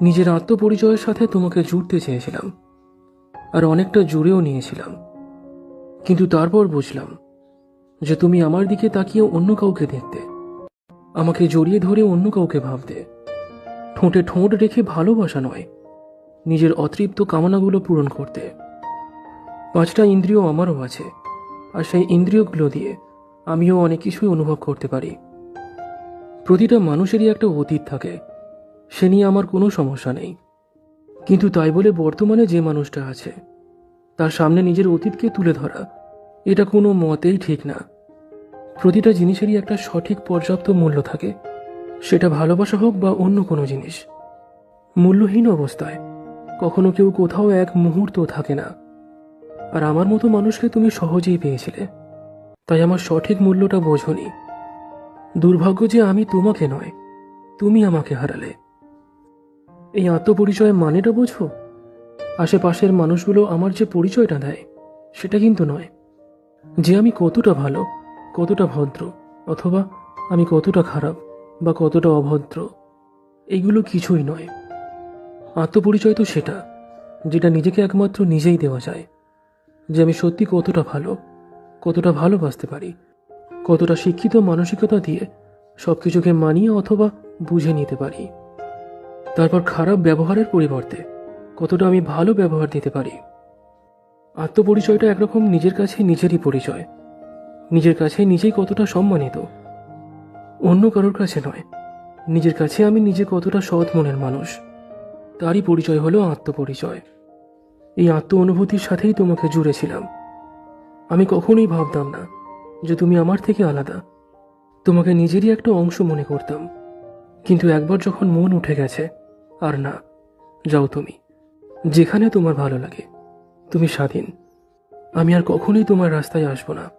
নিজের আত্মপরিচয়ের সাথে তোমাকে জুড়তে চেয়েছিলাম। আর অনেকটা জুড়েও নিয়েছিলাম। কিন্তু তারপর বুঝলাম যে তুমি আমার দিকে তাকিয়ে অন্য কাউকে দেখতে। আমাকে জড়িয়ে ধরে অন্য কাউকে ভাবতে। ঠোঁটে ঠোঁট রেখে ভালোবাসা নয়, নিজের অতৃপ্ত কামনাগুলো পূরণ করতে। পাঁচটা ইন্দ্রিয় আমারও আছে, আর সেই ইন্দ্রিয়গুলো দিয়ে আমিও অনেক কিছুই অনুভব করতে পারি। প্রতিটা মানুষেরই একটা অতীত থাকে সে নিয়ে আমার কোনো সমস্যা নেই। কিন্তু তাই বলে বর্তমানে যে মানুষটা আছে, তার সামনে নিজের অতীতকে তুলে ধরা, এটা কোনো মতেই ঠিক না। প্রতিটা জিনিসেরই একটা সঠিক পর্যাপ্ত মূল্য থাকে, সেটা ভালোবাসা হোক বা অন্য কোনো জিনিস। মূল্যহীন অবস্থায়, কখনো কেউ কোথাও এক মুহূর্ত থাকে না। আর আমার মতো মানুষকে তুমি সহজেই পেয়েছিলে, তাই আমার সঠিক মূল্যটা বোঝনি। দুর্ভাগ্য যে আমি তোমাকে নয়, তুমি আমাকে হারালে। এই আত্মপরিচয়ের মানেটা বোঝো? আশেপাশের মানুষগুলো আমার যে পরিচয়টা দেয়, সেটা কিন্তু নয়। যে আমি কতটা ভালো, কতটা ভদ্র, অথবা আমি কতটা খারাপ বা কতটা অভদ্র, এগুলো কিছুই নয়। আত্মপরিচয় তো সেটা, যেটা নিজেকে একমাত্র নিজেই দেওয়া যায়। যে আমি সত্যি কতটা ভালো, কতটা ভালোবাসতে পারি, কতটা শিক্ষিত মানসিকতা দিয়ে সব কিছুকে মানিয়ে অথবা বুঝে নিতে পারি। তারপর খারাপ ব্যবহারের পরিবর্তে কতটা আমি ভালো ব্যবহার দিতে পারি। আত্মপরিচয়টা একরকম নিজের কাছে নিজেরই পরিচয়। নিজের কাছে নিজেই কতটা সম্মানিত। অন্য কারোর কাছে নয়। নিজের কাছে আমি নিজে কতটা সৎ মনের মানুষ। তারই পরিচয় হলো আত্মপরিচয়। এই আত্ম অনুভূতির সাথেই তোমাকে জুড়েছিলাম। আমি কখনোই ভাবতাম না যে তুমি আমার থেকে আলাদা। তোমাকে নিজেরই একটা অংশ মনে করতাম। কিন্তু একবার যখন মন উঠে গেছে আর না, যাও তুমি। যেখানে তোমার ভালো লাগে, তুমি স্বাধীন। আমি আর কখনোই তোমার রাস্তায় আসব না।